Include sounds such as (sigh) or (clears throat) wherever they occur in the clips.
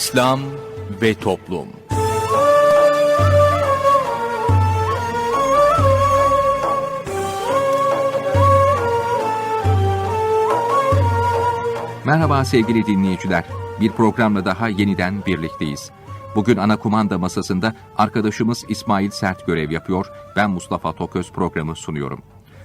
İslam ve Toplum Merhaba sevgili dinleyiciler. Bir programla daha yeniden birlikteyiz. Bugün ana kumanda masasında arkadaşımız İsmail Sert görev yapıyor. Ben Mustafa Toköz programı sunuyorum.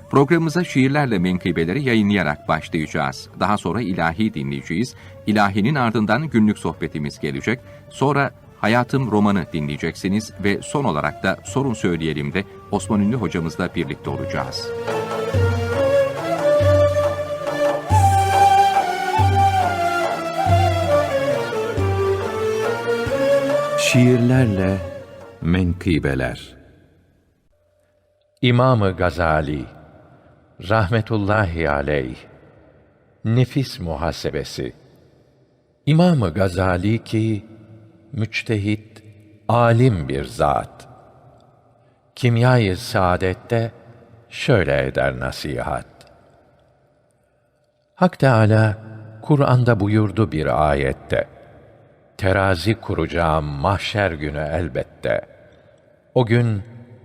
Programımıza şiirlerle menkıbeleri yayınlayarak başlayacağız. Daha sonra ilahi dinleyeceğiz. İlahinin ardından günlük sohbetimiz gelecek. Sonra Hayatım romanı dinleyeceksiniz ve son olarak da sorun söyleyelim de Osman Ünlü hocamızla birlikte olacağız. Şiirlerle menkıbeler İmam-ı Gazali rahmetullahi aleyh. Nefis muhasebesi. İmam-ı Gazali ki müçtehit alim bir zat. Kimyayı saadette şöyle eder nasihat. Hak Teâlâ Kur'an'da buyurdu bir ayette. Terazi kuracağım mahşer günü elbette. O gün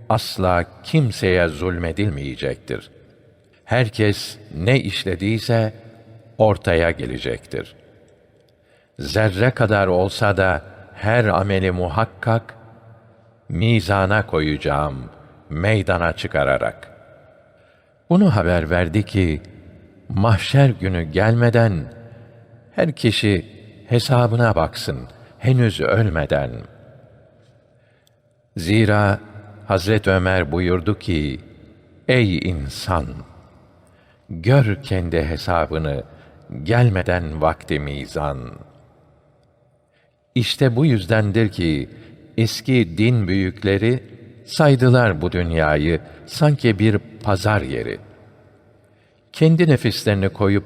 asla kimseye zulmedilmeyecektir. Herkes ne işlediyse ortaya gelecektir. Zerre kadar olsa da her ameli muhakkak mizana koyacağım meydana çıkararak. Bunu haber verdi ki mahşer günü gelmeden her kişi hesabına baksın henüz ölmeden. Zira Hazret Ömer buyurdu ki: Ey insan! Gör kendi hesabını gelmeden vakti mizan. İşte bu yüzdendir ki eski din büyükleri saydılar bu dünyayı sanki bir pazar yeri. Kendi nefislerini koyup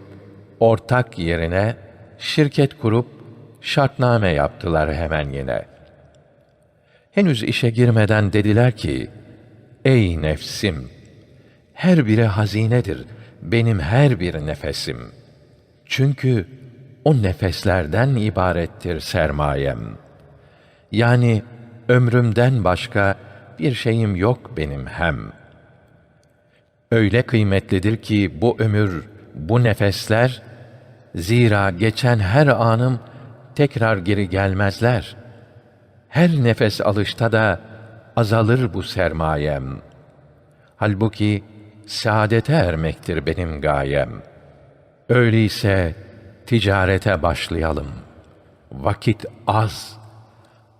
ortak yerine şirket kurup şartname yaptılar hemen yine. Henüz işe girmeden dediler ki, Ey nefsim! Her biri hazinedir, benim her bir nefesim. Çünkü o nefeslerden ibarettir sermayem. Yani ömrümden başka bir şeyim yok benim hem. Öyle kıymetlidir ki bu ömür, bu nefesler, zira geçen her anım tekrar geri gelmezler. Her nefes alışta da azalır bu sermayem. Halbuki saadete ermektir benim gayem. Öyleyse ticarete başlayalım. Vakit az.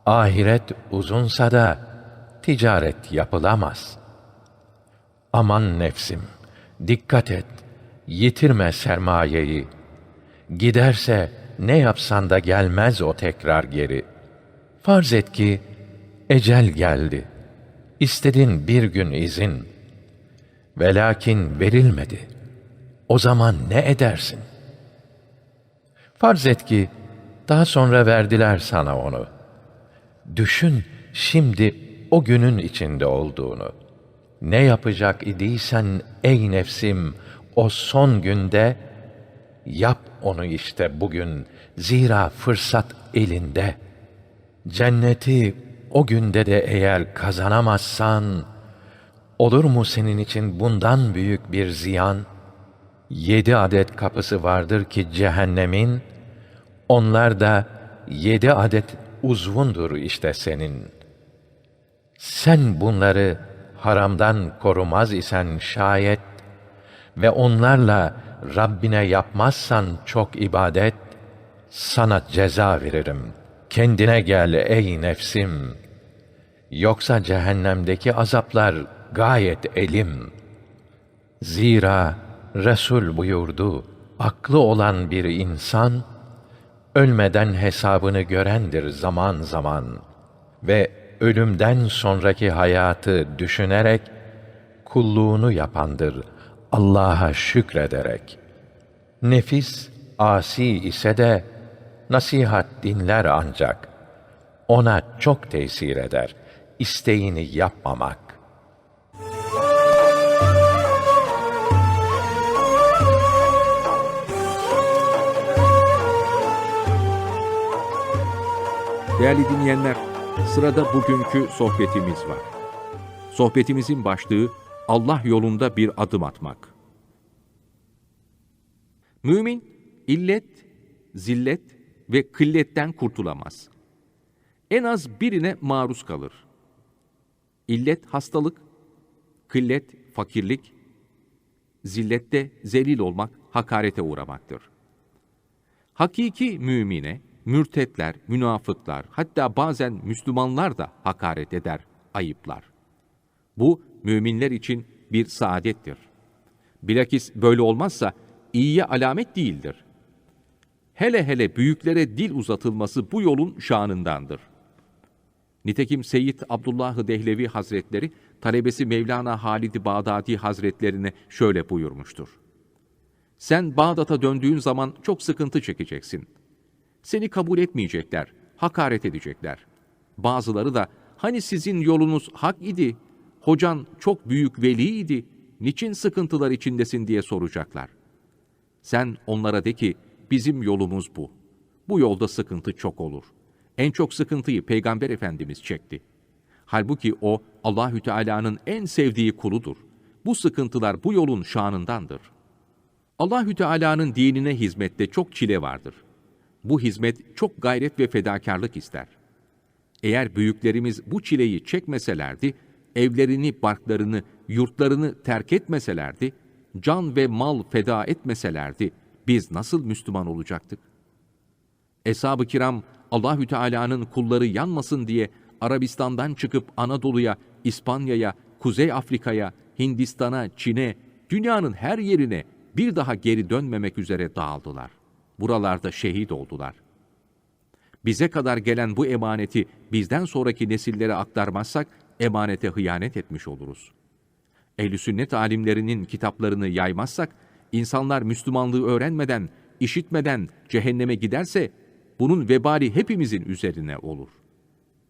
Ahiret uzunsa da ticaret yapılamaz. Aman nefsim, dikkat et, yitirme sermayeyi. Giderse ne yapsan da gelmez o tekrar geri. Farz et ki ecel geldi. İstedin bir gün izin. Velakin verilmedi. O zaman ne edersin? Farz et ki daha sonra verdiler sana onu. Düşün şimdi o günün içinde olduğunu. Ne yapacak idiysen ey nefsim o son günde Yap onu işte bugün. Zira fırsat elinde. Cenneti o günde de eğer kazanamazsan, olur mu senin için bundan büyük bir ziyan? Yedi adet kapısı vardır ki cehennemin, onlar da yedi adet uzvundur işte senin. Sen bunları haramdan korumaz isen şayet ve onlarla Rabbine yapmazsan çok ibadet, sana ceza veririm. Kendine gel ey nefsim. Yoksa cehennemdeki azaplar gayet elim. Zira Resul buyurdu, aklı olan bir insan, ölmeden hesabını görendir zaman zaman ve ölümden sonraki hayatı düşünerek kulluğunu yapandır.'' Allah'a şükrederek. Nefis asi ise de nasihat dinler ancak ona çok tesir eder. İsteğini yapmamak. Değerli dinleyenler, sırada bugünkü sohbetimiz var. Sohbetimizin başlığı Allah yolunda bir adım atmak. Mümin, illet, zillet ve kılletten kurtulamaz. En az birine maruz kalır. İllet hastalık, kıllet fakirlik, zillette zelil olmak, hakarete uğramaktır. Hakiki mümine, mürtetler, münafıklar, hatta bazen Müslümanlar da hakaret eder, ayıplar. Bu, müminler için bir saadettir. Bilakis böyle olmazsa, iyiye alamet değildir. Hele hele büyüklere dil uzatılması bu yolun şanındandır. Nitekim Seyyid Abdullah Dehlevi Hazretleri, talebesi Mevlana Halid-i Bağdadi Hazretlerine şöyle buyurmuştur. Sen Bağdat'a döndüğün zaman çok sıkıntı çekeceksin. Seni kabul etmeyecekler, hakaret edecekler. Bazıları da hani sizin yolunuz hak idi, hocan çok büyük veli idi, niçin sıkıntılar içindesin diye soracaklar. Sen onlara de ki bizim yolumuz bu. Bu yolda sıkıntı çok olur. En çok sıkıntıyı Peygamber Efendimiz çekti. Halbuki o Allahü Teala'nın en sevdiği kuludur. Bu sıkıntılar bu yolun şanındandır. Allahü Teala'nın dinine hizmette çok çile vardır. Bu hizmet çok gayret ve fedakarlık ister. Eğer büyüklerimiz bu çileyi çekmeselerdi, evlerini, barklarını, yurtlarını terk etmeselerdi, can ve mal feda etmeselerdi, biz nasıl Müslüman olacaktık? Eshab-ı kiram Allahü Teala'nın kulları yanmasın diye Arabistan'dan çıkıp Anadolu'ya, İspanya'ya, Kuzey Afrika'ya, Hindistan'a, Çin'e, dünyanın her yerine bir daha geri dönmemek üzere dağıldılar. Buralarda şehit oldular. Bize kadar gelen bu emaneti bizden sonraki nesillere aktarmazsak emanete hıyanet etmiş oluruz. Ehl-i sünnet alimlerinin kitaplarını yaymazsak, insanlar Müslümanlığı öğrenmeden, işitmeden cehenneme giderse, bunun vebali hepimizin üzerine olur.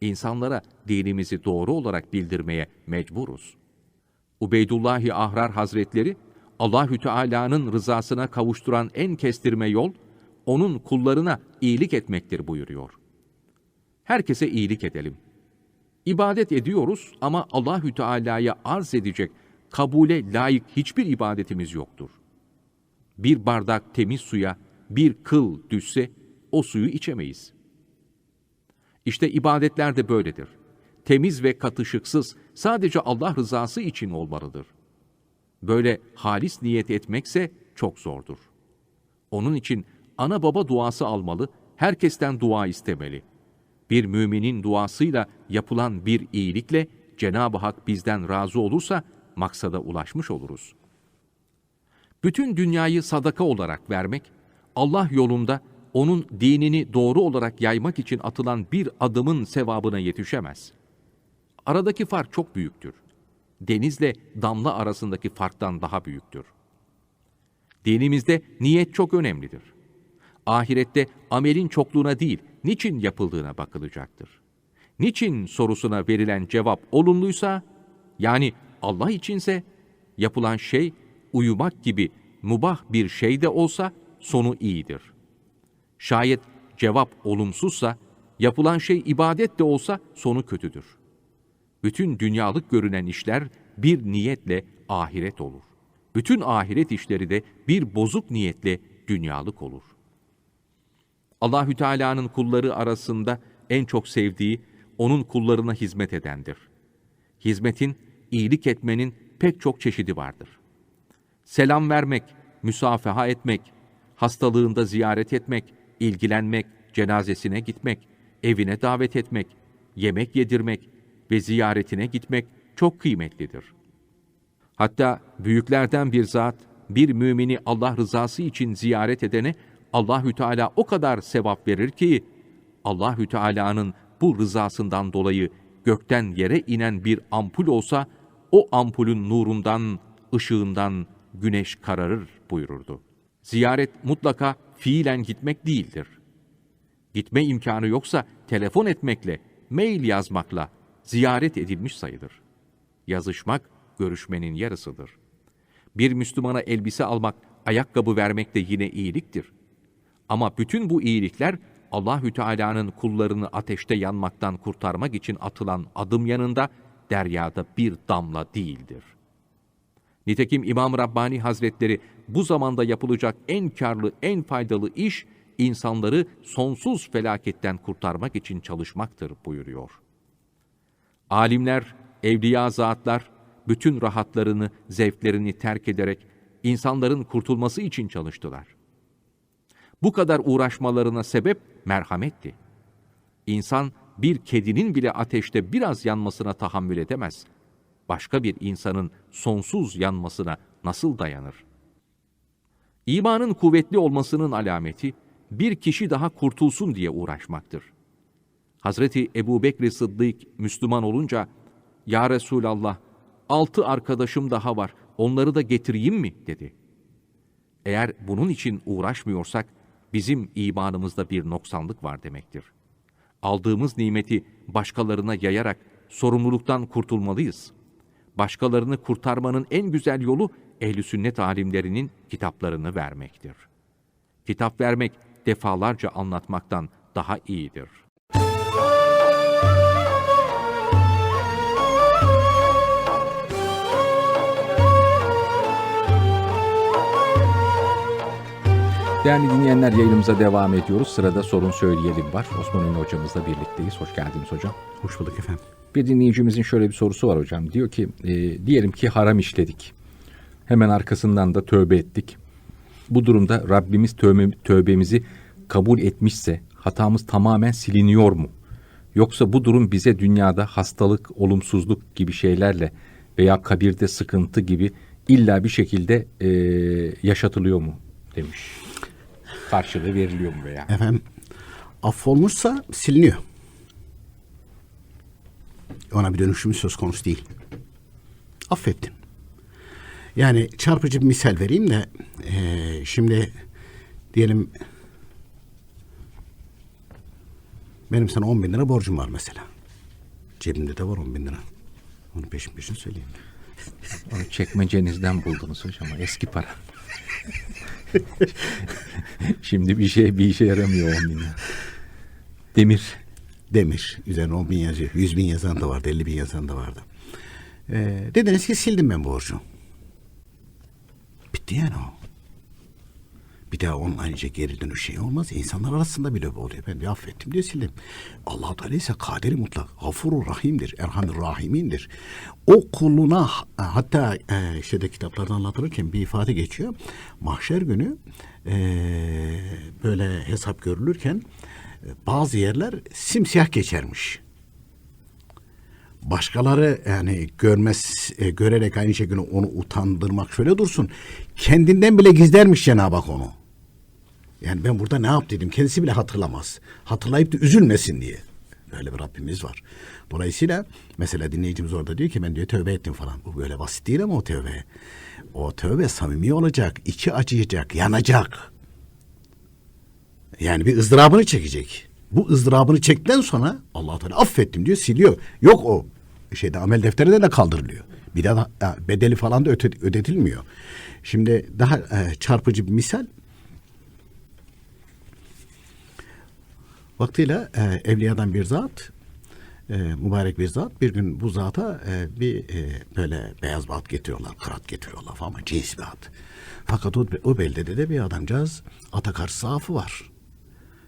İnsanlara dinimizi doğru olarak bildirmeye mecburuz. Ubeydullahi Ahrar Hazretleri, Allahü Teala'nın rızasına kavuşturan en kestirme yol, onun kullarına iyilik etmektir buyuruyor. Herkese iyilik edelim. İbadet ediyoruz ama Allahü Teala'ya arz edecek, kabule layık hiçbir ibadetimiz yoktur. Bir bardak temiz suya bir kıl düşse o suyu içemeyiz. İşte ibadetler de böyledir. Temiz ve katışıksız sadece Allah rızası için olmalıdır. Böyle halis niyet etmekse çok zordur. Onun için ana baba duası almalı, herkesten dua istemeli. Bir müminin duasıyla yapılan bir iyilikle Cenab-ı Hak bizden razı olursa maksada ulaşmış oluruz. Bütün dünyayı sadaka olarak vermek, Allah yolunda onun dinini doğru olarak yaymak için atılan bir adımın sevabına yetişemez. Aradaki fark çok büyüktür. Denizle damla arasındaki farktan daha büyüktür. Dinimizde niyet çok önemlidir. Ahirette amelin çokluğuna değil, niçin yapıldığına bakılacaktır. Niçin sorusuna verilen cevap olumluysa, yani Allah içinse, yapılan şey uyumak gibi mubah bir şey de olsa sonu iyidir. Şayet cevap olumsuzsa, yapılan şey ibadet de olsa sonu kötüdür. Bütün dünyalık görünen işler bir niyetle ahiret olur. Bütün ahiret işleri de bir bozuk niyetle dünyalık olur. Allahü Teala'nın kulları arasında en çok sevdiği onun kullarına hizmet edendir. Hizmetin, iyilik etmenin pek çok çeşidi vardır. Selam vermek, müsafaha etmek, hastalığında ziyaret etmek, ilgilenmek, cenazesine gitmek, evine davet etmek, yemek yedirmek ve ziyaretine gitmek çok kıymetlidir. Hatta büyüklerden bir zat bir mümini Allah rızası için ziyaret edene Allahü Teala o kadar sevap verir ki Allahü Teala'nın bu rızasından dolayı gökten yere inen bir ampul olsa o ampulün nurundan, ışığından güneş kararır buyururdu. Ziyaret mutlaka fiilen gitmek değildir. Gitme imkanı yoksa telefon etmekle, mail yazmakla ziyaret edilmiş sayılır. Yazışmak görüşmenin yarısıdır. Bir Müslümana elbise almak, ayakkabı vermek de yine iyiliktir. Ama bütün bu iyilikler Allahü Teala'nın kullarını ateşte yanmaktan kurtarmak için atılan adım yanında deryada bir damla değildir. Nitekim İmam Rabbani Hazretleri bu zamanda yapılacak en karlı, en faydalı iş insanları sonsuz felaketten kurtarmak için çalışmaktır buyuruyor. Alimler, evliya zatlar bütün rahatlarını, zevklerini terk ederek insanların kurtulması için çalıştılar. Bu kadar uğraşmalarına sebep merhametti. İnsan bir kedinin bile ateşte biraz yanmasına tahammül edemez. Başka bir insanın sonsuz yanmasına nasıl dayanır? İmanın kuvvetli olmasının alameti bir kişi daha kurtulsun diye uğraşmaktır. Hazreti Ebu Bekri Sıddık Müslüman olunca, Ya Resulallah, altı arkadaşım daha var, onları da getireyim mi? dedi. Eğer bunun için uğraşmıyorsak, bizim imanımızda bir noksanlık var demektir. Aldığımız nimeti başkalarına yayarak sorumluluktan kurtulmalıyız. Başkalarını kurtarmanın en güzel yolu, ehli sünnet alimlerinin kitaplarını vermektir. Kitap vermek, defalarca anlatmaktan daha iyidir. Değerli dinleyenler yayınımıza devam ediyoruz. Sırada sorun söyleyelim var. Osman Ünlü hocamızla birlikteyiz. Hoş geldiniz hocam. Hoş bulduk efendim. Bir dinleyicimizin şöyle bir sorusu var hocam. Diyor ki e, diyelim ki haram işledik. Hemen arkasından da tövbe ettik. Bu durumda Rabbimiz tövbe, tövbemizi kabul etmişse hatamız tamamen siliniyor mu? Yoksa bu durum bize dünyada hastalık, olumsuzluk gibi şeylerle veya kabirde sıkıntı gibi illa bir şekilde e, yaşatılıyor mu demiş. Karşılığı veriliyor mu veya? Efendim affolmuşsa siliniyor. Ona bir dönüşüm söz konusu değil. Affettin. Yani çarpıcı bir misal vereyim de eee, şimdi diyelim benim sana 10 bin lira borcum var mesela. Cebimde de var 10 bin lira. Onu peşin peşin söyleyeyim. Onu çekmecenizden buldunuz hocam. Eski para. (laughs) Şimdi bir şey bir işe yaramıyor on bin lira. Demir. Demir. Üzerine 10 bin yazıyor. 100 bin yazan da vardı. 50 bin yazan da vardı. Ee, dediniz ki sildim ben borcu. Bitti yani o. Bir daha onun aynıca geri dönüş şey olmaz. İnsanlar arasında bile bu oluyor. Ben bir affettim diye sildim. allah Teala ise kaderi mutlak. Gafurur rahimdir. Erhamir rahimindir. O kuluna hatta e, şeyde kitaplarda anlatılırken bir ifade geçiyor. Mahşer günü e, böyle hesap görülürken e, bazı yerler simsiyah geçermiş başkaları yani görmez e, görerek aynı şekilde onu utandırmak şöyle dursun. Kendinden bile gizlermiş Cenab-ı Hak onu. Yani ben burada ne yap dedim kendisi bile hatırlamaz. Hatırlayıp da üzülmesin diye. Böyle bir Rabbimiz var. Dolayısıyla mesela dinleyicimiz orada diyor ki ben diyor tövbe ettim falan. Bu böyle basit değil ama o tövbe. O tövbe samimi olacak, içi acıyacak, yanacak. Yani bir ızdırabını çekecek. Bu ızdırabını çektikten sonra Allah Teala affettim diyor siliyor. Yok o şeyde amel defterinde de kaldırılıyor. Bir daha da, bedeli falan da ödetilmiyor. Şimdi daha e, çarpıcı bir misal. Vaktiyle e, evliyadan bir zat e, mübarek bir zat bir gün bu zata e, bir e, böyle beyaz bir at getiriyorlar, kırat getiriyorlar falan cins bir at. Fakat o, o beldede de bir adamcağız ata karşı zaafı var.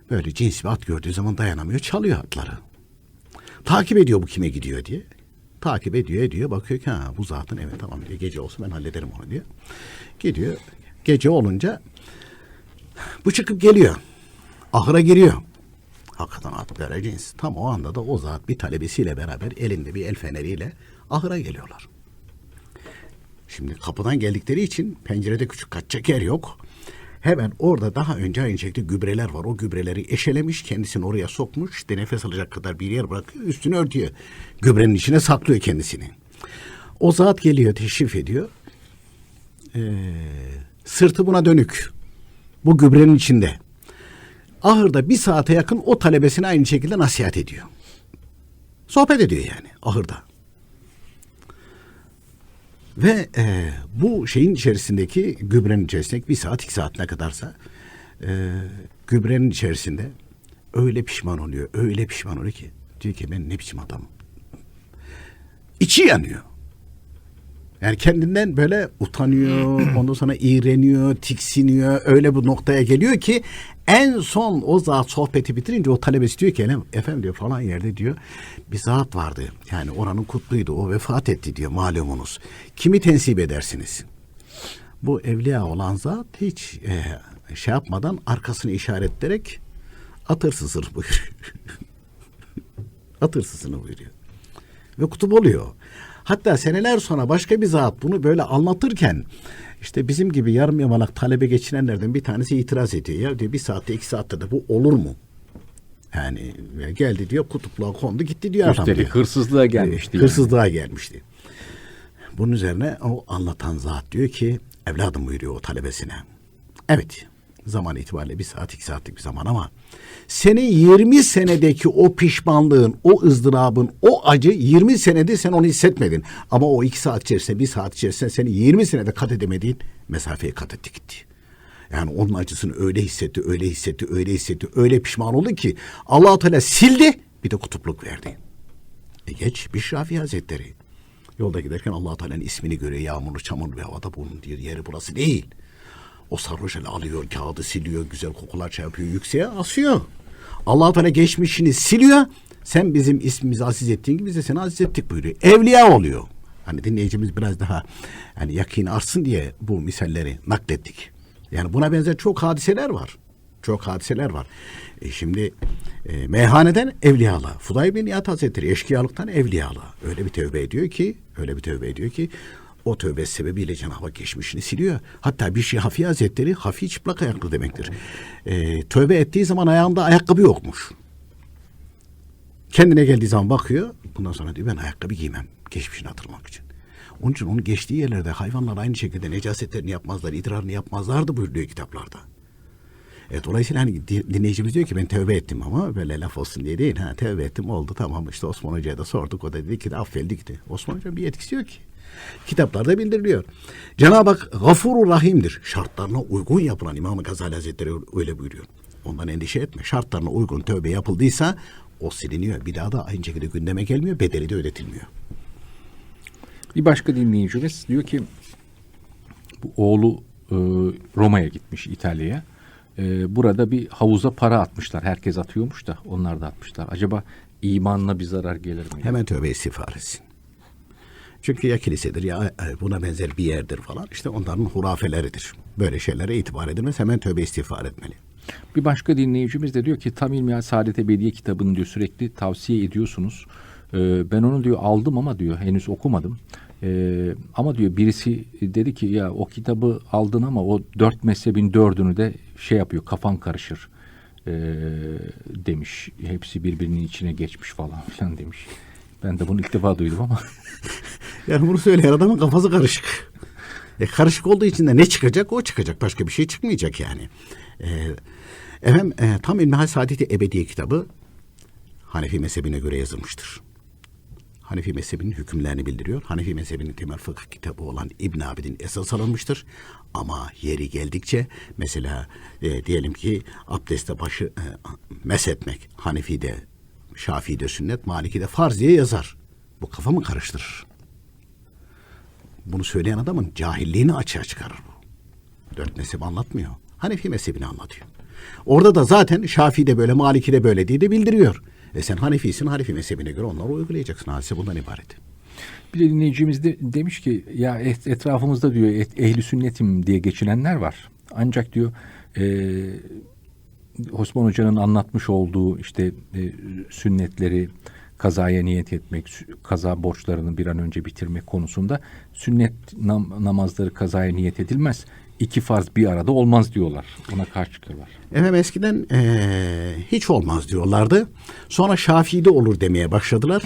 Böyle cins bir at gördüğü zaman dayanamıyor, çalıyor atları. Takip ediyor bu kime gidiyor diye. Takip ediyor, ediyor. Bakıyor ki ha bu zatın evet tamam diyor. Gece olsun ben hallederim onu diyor. Gidiyor. Gece olunca bu çıkıp geliyor. Ahıra giriyor. Hakikaten at böyle cins. Tam o anda da o zat bir talebesiyle beraber elinde bir el feneriyle ahıra geliyorlar. Şimdi kapıdan geldikleri için pencerede küçük kaçacak yer yok. Hemen orada daha önce aynı gübreler var. O gübreleri eşelemiş, kendisini oraya sokmuş. İşte nefes alacak kadar bir yer bırakıyor, üstünü örtüyor. Gübrenin içine saklıyor kendisini. O zat geliyor, teşrif ediyor. Ee, sırtı buna dönük. Bu gübrenin içinde. Ahırda bir saate yakın o talebesine aynı şekilde nasihat ediyor. Sohbet ediyor yani ahırda. Ve e, bu şeyin içerisindeki gübrenin içerisindeki bir saat iki saat ne kadarsa e, gübrenin içerisinde Öyle pişman oluyor, öyle pişman oluyor ki. Diyor ki ben ne biçim adamım. İçi yanıyor. Yani kendinden böyle utanıyor, ondan sonra iğreniyor, tiksiniyor. Öyle bu noktaya geliyor ki en son o zat sohbeti bitirince o talebesi diyor ki "Efendim- efendim diyor falan yerde diyor bir zat vardı. Yani oranın kutluydu. O vefat etti diyor malumunuz. Kimi tensip edersiniz? Bu evliya olan zat hiç e, şey yapmadan arkasını işaretleyerek atırsızır buyuruyor. (laughs) atırsızını buyuruyor ve kutup oluyor. Hatta seneler sonra başka bir zat bunu böyle anlatırken işte bizim gibi yarım yamalak talebe geçinenlerden bir tanesi itiraz ediyor. Ya diyor bir saatte iki saatte de bu olur mu? Yani ya geldi diyor kutupluğa kondu gitti diyor adam Üstelik diyor. hırsızlığa gelmişti. yani. Hırsızlığa gelmişti. Bunun üzerine o anlatan zat diyor ki evladım buyuruyor o talebesine. Evet zaman itibariyle bir saat iki saatlik bir zaman ama senin 20 senedeki o pişmanlığın, o ızdırabın, o acı 20 senedir sen onu hissetmedin. Ama o iki saat içerisinde, bir saat içerisinde seni 20 senede kat edemediğin mesafeyi kat etti gitti. Yani onun acısını öyle hissetti, öyle hissetti, öyle hissetti, öyle pişman oldu ki allah Teala sildi bir de kutupluk verdi. E geç bir Şafii Hazretleri. Yolda giderken allah Teala'nın ismini görüyor. Yağmurlu çamurlu bir havada bunun diyor. Yeri burası değil. O sarhoş ele alıyor, kağıdı siliyor, güzel kokular şey yapıyor, yükseğe asıyor. allah Teala geçmişini siliyor. Sen bizim ismimizi aziz ettiğin gibi biz de seni aziz ettik buyuruyor. Evliya oluyor. Hani dinleyicimiz biraz daha hani yakini artsın diye bu misalleri naklettik. Yani buna benzer çok hadiseler var. Çok hadiseler var. E şimdi e, meyhaneden evliyalığa. Fuday bin Nihat Hazretleri eşkıyalıktan evliyalığa. Öyle bir tövbe ediyor ki, öyle bir tövbe ediyor ki o tövbe sebebiyle Cenab-ı Hak geçmişini siliyor. Hatta bir şey Hafi Hazretleri hafi çıplak ayaklı demektir. E, tövbe ettiği zaman ayağında ayakkabı yokmuş. Kendine geldiği zaman bakıyor. Bundan sonra diyor ben ayakkabı giymem. Geçmişini hatırlamak için. Onun için onun geçtiği yerlerde hayvanlar aynı şekilde necasetlerini yapmazlar, idrarını yapmazlardı buyuruyor kitaplarda. E, dolayısıyla hani di- dinleyicimiz diyor ki ben tövbe ettim ama böyle laf olsun diye değil. Ha, tövbe ettim oldu tamam işte Osman Hoca'ya da sorduk. O da dedi ki affedildi gitti. Osman Hoca'nın bir etkisi yok ki. Kitaplarda bildiriliyor. Cenab-ı Hak gafurur rahimdir. Şartlarına uygun yapılan İmam-ı Gazali Hazretleri öyle buyuruyor. Ondan endişe etme. Şartlarına uygun tövbe yapıldıysa o siliniyor. Bir daha da aynı şekilde gündeme gelmiyor. Bedeli de ödetilmiyor. Bir başka dinleyicimiz diyor ki bu oğlu e, Roma'ya gitmiş İtalya'ya. E, burada bir havuza para atmışlar. Herkes atıyormuş da onlar da atmışlar. Acaba imanına bir zarar gelir mi? Hemen tövbe istiğfar etsin. Çünkü ya kilisedir ya e, buna benzer bir yerdir falan. İşte onların hurafeleridir. Böyle şeylere itibar edilmez. Hemen tövbe istiğfar etmeli. Bir başka dinleyicimiz de diyor ki Tam İlmihal Saadet Ebediye kitabını diyor sürekli tavsiye ediyorsunuz. Ee, ben onu diyor aldım ama diyor henüz okumadım. Ee, ama diyor birisi dedi ki ya o kitabı aldın ama o dört mezhebin dördünü de şey yapıyor kafan karışır ee, demiş. Hepsi birbirinin içine geçmiş falan (laughs) filan demiş. Ben de bunu ilk defa duydum ama (laughs) Yani bunu söyleyen adamın kafası karışık. E, karışık olduğu için de ne çıkacak o çıkacak. Başka bir şey çıkmayacak yani. E, efendim e, tam İlmihal Saadeti Ebediye kitabı Hanefi mezhebine göre yazılmıştır. Hanefi mezhebinin hükümlerini bildiriyor. Hanefi mezhebinin temel fıkıh kitabı olan İbn Abidin esas alınmıştır. Ama yeri geldikçe mesela e, diyelim ki abdeste başı e, meshetmek Hanefi'de, Şafii'de sünnet, Maliki'de farz diye yazar. Bu kafamı karıştırır. Bunu söyleyen adamın cahilliğini açığa çıkarır bu. Dört mezhep anlatmıyor. Hanefi mezhebini anlatıyor. Orada da zaten Şafii de böyle, Maliki de böyle diye de bildiriyor. E sen Hanefisin, Hanefi mezhebine göre onları uygulayacaksın. Hadise bundan ibaret. Bir de dinleyicimiz de demiş ki ya et- etrafımızda diyor et- ehli sünnetim diye geçinenler var. Ancak diyor e, Osman Hoca'nın anlatmış olduğu işte e, sünnetleri kazaya niyet etmek, kaza borçlarını bir an önce bitirmek konusunda sünnet nam- namazları kazaya niyet edilmez. İki farz bir arada olmaz diyorlar. Ona karşı çıkıyorlar. Efendim eskiden eee, hiç olmaz diyorlardı. Sonra Şafii'de olur demeye başladılar.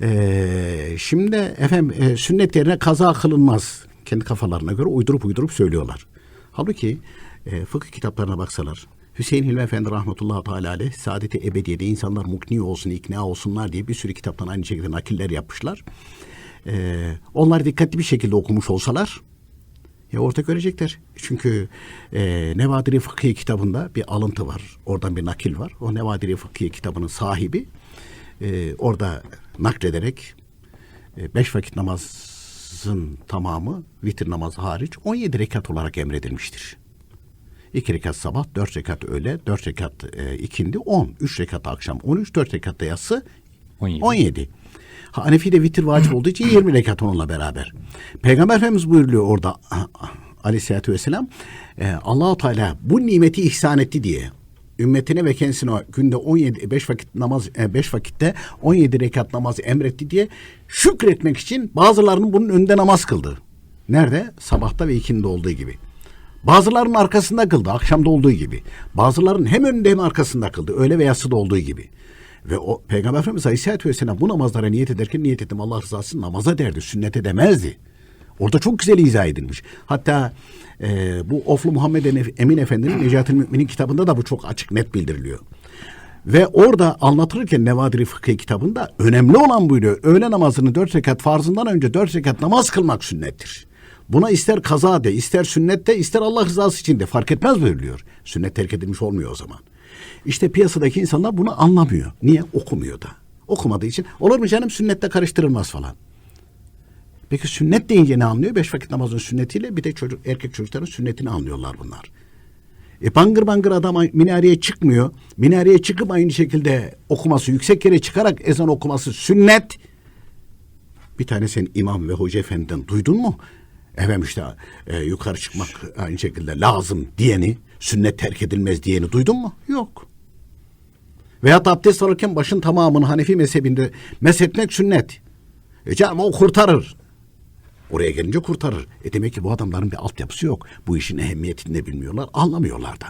Eee, (clears throat) şimdi efendim eee, sünnet yerine kaza kılınmaz. Kendi kafalarına göre uydurup uydurup söylüyorlar. Halbuki eee fıkıh kitaplarına baksalar Hüseyin Hilmi Efendi rahmetullahi teala aleyh Saadeti Ebediye'de insanlar mukni olsun, ikna olsunlar diye bir sürü kitaptan aynı şekilde nakiller yapmışlar. Eee onlar dikkatli bir şekilde okumuş olsalar Ya orada görecekler. Çünkü e, Nevadiri Fıkhi kitabında bir alıntı var. Oradan bir nakil var. O Nevadiri Fıkhi kitabının sahibi e, orada naklederek e, beş vakit namazın tamamı vitir namazı hariç 17 rekat olarak emredilmiştir. İki rekat sabah, dört rekat öğle, dört rekat e, ikindi, on. Üç rekat akşam, on üç, dört rekat da yatsı, 17. 17. Hanefi'de vitir vacip olduğu için 20 rekat onunla beraber. Peygamber Efendimiz buyuruyor orada (clears throat) aleyhissalatü vesselam e, Allahu Teala bu nimeti ihsan etti diye ümmetine ve kendisine günde 17 5 vakit namaz 5 vakitte 17 rekat namazı emretti diye şükretmek için bazılarının bunun önünde namaz kıldı. Nerede? Sabahta ve ikindi olduğu gibi. Bazılarının arkasında kıldı, akşamda olduğu gibi. Bazılarının hem önünde hem arkasında kıldı. Öğle ve yatsıda olduğu gibi. Ve o Peygamber Efendimiz Aleyhisselatü Vesselam bu namazlara niyet ederken niyet ettim Allah rızası namaza derdi, sünnete demezdi. Orada çok güzel izah edilmiş. Hatta e, bu Oflu Muhammed Emin Efendi'nin Necati Mümin'in kitabında da bu çok açık net bildiriliyor. Ve orada anlatırken Nevadiri Fıkhi kitabında önemli olan buyuruyor. Öğle namazını dört rekat farzından önce dört rekat namaz kılmak sünnettir. Buna ister kaza de, ister sünnet de, ister Allah rızası için de fark etmez buyuruyor. Sünnet terk edilmiş olmuyor o zaman. İşte piyasadaki insanlar bunu anlamıyor. Niye? Okumuyor da. Okumadığı için olur mu canım sünnette karıştırılmaz falan. Peki sünnet deyince ne anlıyor? Beş vakit namazın sünnetiyle bir de çocuk erkek çocukların sünnetini anlıyorlar bunlar. E bangır bangır adam minareye çıkmıyor. Minareye çıkıp aynı şekilde okuması, yüksek yere çıkarak ezan okuması sünnet. Bir tane sen imam ve hoca efendiden duydun mu? Efendim işte e, yukarı çıkmak aynı şekilde lazım diyeni, sünnet terk edilmez diyeni duydun mu? Yok. Veyahut da abdest alırken başın tamamını Hanefi mezhebinde meshetmek sünnet. E canım o kurtarır. Oraya gelince kurtarır. E demek ki bu adamların bir altyapısı yok. Bu işin ehemmiyetini de bilmiyorlar, anlamıyorlar da.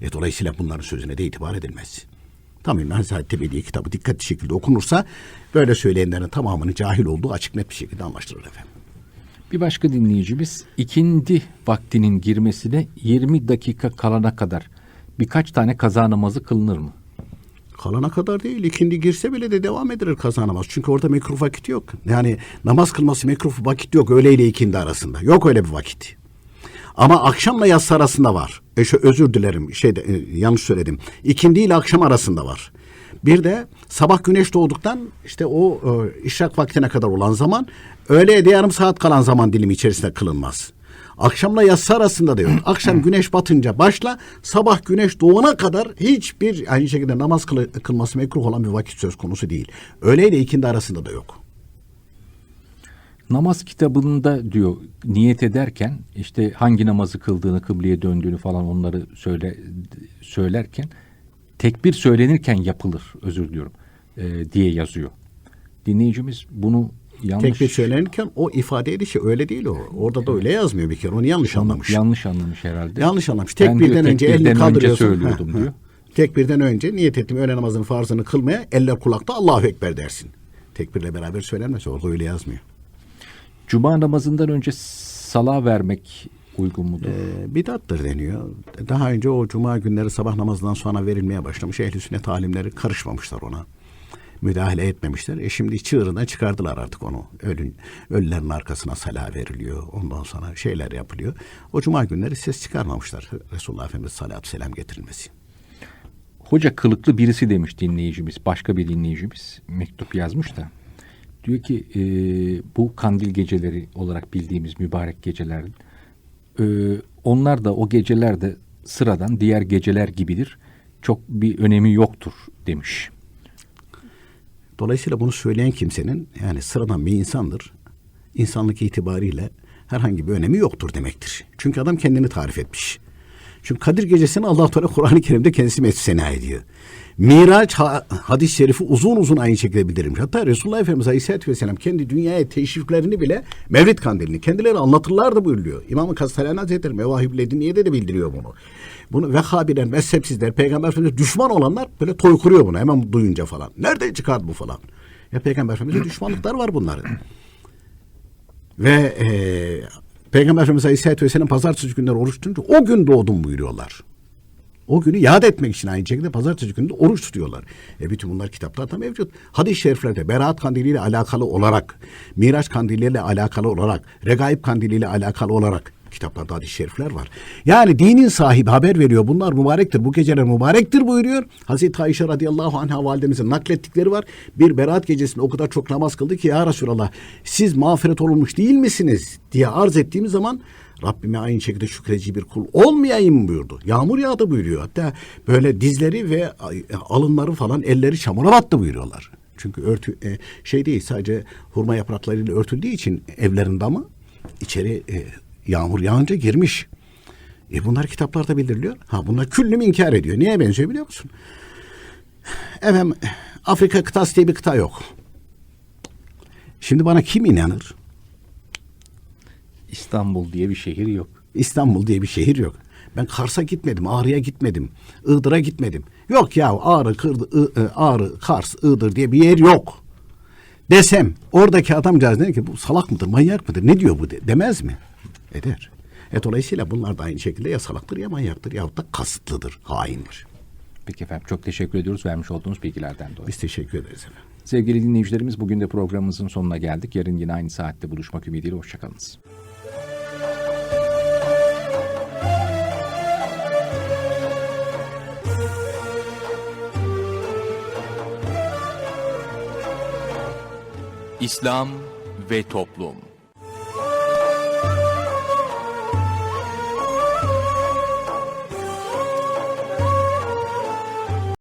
E dolayısıyla bunların sözüne de itibar edilmez. Tamam Nasihat Tebeliye kitabı dikkatli şekilde okunursa böyle söyleyenlerin tamamının cahil olduğu açık net bir şekilde anlaşılır efendim. Bir başka dinleyicimiz ikindi vaktinin girmesine 20 dakika kalana kadar birkaç tane kaza namazı kılınır mı? Kalana kadar değil. ikindi girse bile de devam edilir kaza namaz. Çünkü orada mekruh vakit yok. Yani namaz kılması mekruh vakit yok. Öğle ile ikindi arasında. Yok öyle bir vakit. Ama akşamla yatsı arasında var. E şu özür dilerim. Şeyde e, yanlış söyledim. İkindi ile akşam arasında var. Bir de sabah güneş doğduktan işte o e, işrak vaktine kadar olan zaman öğleye de yarım saat kalan zaman dilimi içerisinde kılınmaz. Akşamla yatsı arasında da yok. (clears throat) Akşam güneş batınca başla, sabah güneş doğana kadar hiçbir aynı şekilde namaz kılı, kılması mekruh olan bir vakit söz konusu değil. Öğle ile ikindi arasında da yok. Namaz kitabında diyor niyet ederken işte hangi namazı kıldığını, kıbleye döndüğünü falan onları söyle söylerken tekbir söylenirken yapılır özür diliyorum e, diye yazıyor. Dinleyicimiz bunu yanlış Tekbir söylenirken o ifade edişi öyle değil o. Orada da öyle yazmıyor bir kere. Onu yanlış anlamış. yanlış anlamış herhalde. Yanlış anlamış. Ben diyor, Tekbirden önce tekbirden elini önce kaldırıyorsun. söylüyordum Ha, ha. diyor. Tekbirden önce niyet ettim öğle namazının farzını kılmaya eller kulakta Allahu Ekber dersin. Tekbirle beraber söylenmez. Orada öyle yazmıyor. Cuma namazından önce sala vermek uygun mudur? Ee, bidattır deniyor. Daha önce o cuma günleri sabah namazından sonra verilmeye başlamış. Ehl-i sünnet alimleri karışmamışlar ona. Müdahale etmemişler. E şimdi çığırından çıkardılar artık onu. Ölün, ölülerin arkasına sala veriliyor. Ondan sonra şeyler yapılıyor. O cuma günleri ses çıkarmamışlar. Resulullah Efendimiz salatü selam getirilmesi. Hoca kılıklı birisi demiş dinleyicimiz. Başka bir dinleyicimiz mektup yazmış da. Diyor ki e, bu kandil geceleri olarak bildiğimiz mübarek geceler e, onlar da o geceler de sıradan diğer geceler gibidir. Çok bir önemi yoktur demiş. Dolayısıyla bunu söyleyen kimsenin yani sıradan bir insandır. İnsanlık itibariyle herhangi bir önemi yoktur demektir. Çünkü adam kendini tarif etmiş. Çünkü Kadir Gecesi'ni Allah Teala Kur'an-ı Kerim'de kendisi mesena ediyor. Miraç ha- hadis-i şerifi uzun uzun aynı şekilde bildirilmiş. Hatta Resulullah Efendimiz Aleyhisselatü Vesselam kendi dünyaya teşriflerini bile Mevlid kandilini kendileri anlatırlardı buyuruyor. İmam-ı Kastalani Hazretleri Mevahib Lediniye'de de bildiriyor bunu. Bunu Vehhabiler, mezhepsizler, Peygamber Efendimiz'e düşman olanlar böyle toykuruyor bunu hemen duyunca falan. Nereden çıkardı bu falan? Ya Peygamber Efendimiz'e düşmanlıklar var bunların. Ve e, Peygamber Efendimiz Aleyhisselatü Vesselam pazartesi günleri oruç tutunca o gün doğdum buyuruyorlar. O günü yad etmek için aynı şekilde pazartesi günü de oruç tutuyorlar. E bütün bunlar kitaplarda mevcut. Hadis-i şeriflerde Berat kandiliyle alakalı olarak, Miraç kandiliyle alakalı olarak, Regaib kandiliyle alakalı olarak kitaplarda hadis-i şerifler var. Yani dinin sahibi haber veriyor. Bunlar mübarektir. Bu geceler mübarektir buyuruyor. Hazreti Ayşe radıyallahu anha validemizin naklettikleri var. Bir berat gecesinde o kadar çok namaz kıldı ki ya Resulallah siz mağfiret olunmuş değil misiniz diye arz ettiğimiz zaman Rabbime aynı şekilde şükredici bir kul olmayayım buyurdu. Yağmur yağdı buyuruyor. Hatta böyle dizleri ve alınları falan elleri çamura battı buyuruyorlar. Çünkü örtü e, şey değil sadece hurma yapraklarıyla örtüldüğü için evlerin damı içeri e, yağmur yağınca girmiş. E bunlar kitaplarda bildiriliyor. Ha bunlar küllüm inkar ediyor. Niye benziyor biliyor musun? Efendim Afrika kıtası diye bir kıta yok. Şimdi bana kim inanır? İstanbul diye bir şehir yok. İstanbul diye bir şehir yok. Ben Kars'a gitmedim, Ağrı'ya gitmedim, Iğdır'a gitmedim. Yok ya Ağrı, Kırdı, Ağrı, Kars, Iğdır diye bir yer yok. Desem oradaki adamcağız der ki bu salak mıdır, manyak mıdır, ne diyor bu de- demez mi? Eder. E dolayısıyla bunlar da aynı şekilde ya salaktır ya manyaktır yahut da kasıtlıdır, haindir. Peki efendim çok teşekkür ediyoruz vermiş olduğunuz bilgilerden dolayı. Biz teşekkür ederiz efendim. Sevgili dinleyicilerimiz bugün de programımızın sonuna geldik. Yarın yine aynı saatte buluşmak ümidiyle hoşçakalınız. İslam ve Toplum